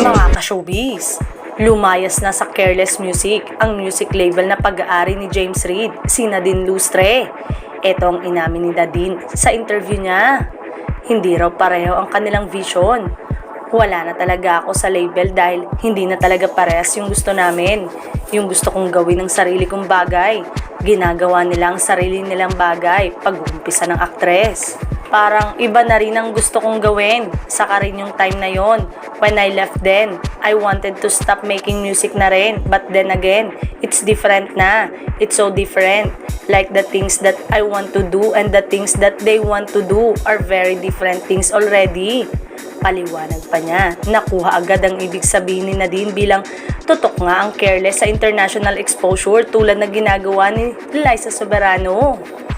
Mga ka-showbiz, lumayas na sa Careless Music ang music label na pag-aari ni James Reid, si Nadine Lustre. Ito ang inamin ni Nadine sa interview niya. Hindi raw pareho ang kanilang vision. Wala na talaga ako sa label dahil hindi na talaga parehas yung gusto namin. Yung gusto kong gawin ng sarili kong bagay. Ginagawa nila ang sarili nilang bagay pag-uumpisa ng aktres. Parang iba na rin ang gusto kong gawin. Saka rin yung time na yon. When I left then, I wanted to stop making music na rin. But then again, it's different na. It's so different. Like the things that I want to do and the things that they want to do are very different things already. Paliwanag pa niya. Nakuha agad ang ibig sabihin ni Nadine bilang tutok nga ang careless sa international exposure tulad na ginagawa ni Liza Soberano.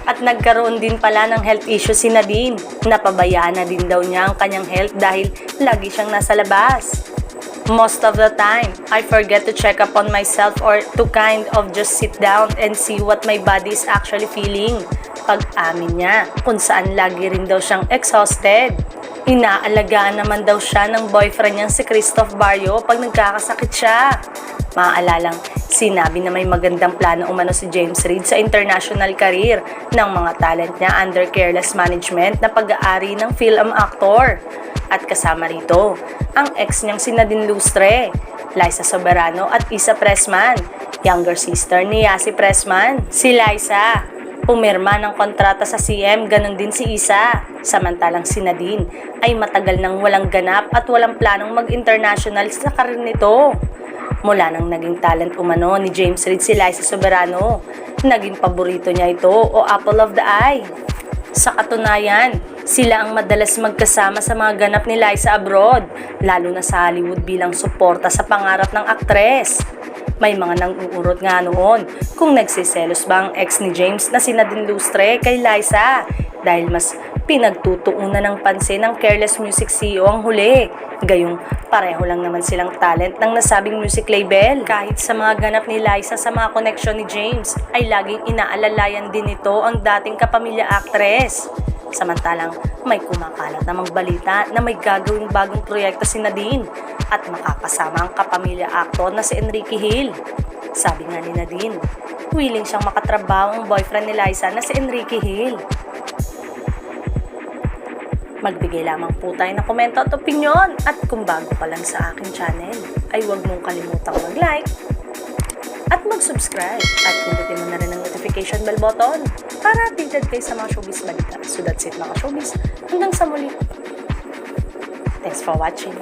At nagkaroon din pala ng health issue si Nadine. Napabayaan na din daw niya ang kanyang health dahil lagi siyang nasa labas. Most of the time, I forget to check up on myself or to kind of just sit down and see what my body is actually feeling. Pag-amin niya, kung saan lagi rin daw siyang exhausted. Inaalagaan naman daw siya ng boyfriend niyang si Christoph Barrio pag nagkakasakit siya. Maalalang sinabi na may magandang plano umano si James Reid sa international career ng mga talent niya under careless management na pag-aari ng film actor. At kasama rito, ang ex niyang si Nadine Lustre, Liza Soberano at Isa Pressman, younger sister ni Yasi Pressman, si Liza. Pumirma ng kontrata sa CM, ganun din si Isa. Samantalang si Nadine ay matagal nang walang ganap at walang planong mag-international sa karir nito. Mula nang naging talent umano ni James Reid si Liza Soberano, naging paborito niya ito o apple of the eye. Sa katunayan, sila ang madalas magkasama sa mga ganap ni Liza abroad, lalo na sa Hollywood bilang suporta sa pangarap ng aktres. May mga nang-uurot nga noon kung nagsiselos ba ang ex ni James na si Nadine Lustre kay Liza dahil mas pinagtutuunan ng pansin ng Careless Music CEO ang huli. Gayong pareho lang naman silang talent ng nasabing music label. Kahit sa mga ganap ni Liza sa mga koneksyon ni James, ay laging inaalalayan din nito ang dating kapamilya actress. Samantalang may kumakalat namang balita na may gagawing bagong proyekto si Nadine at makakasama ang kapamilya actor na si Enrique Hill. Sabi nga ni Nadine, willing siyang makatrabaho ang boyfriend ni Liza na si Enrique Hill. Magbigay lamang po tayo ng komento at opinion. At kung bago ka lang sa aking channel, ay huwag mong kalimutang mag-like at mag-subscribe at pindutin mo na rin ang notification bell button para updated kayo sa mga showbiz balita. So that's it mga showbiz. Hanggang sa muli. Thanks for watching.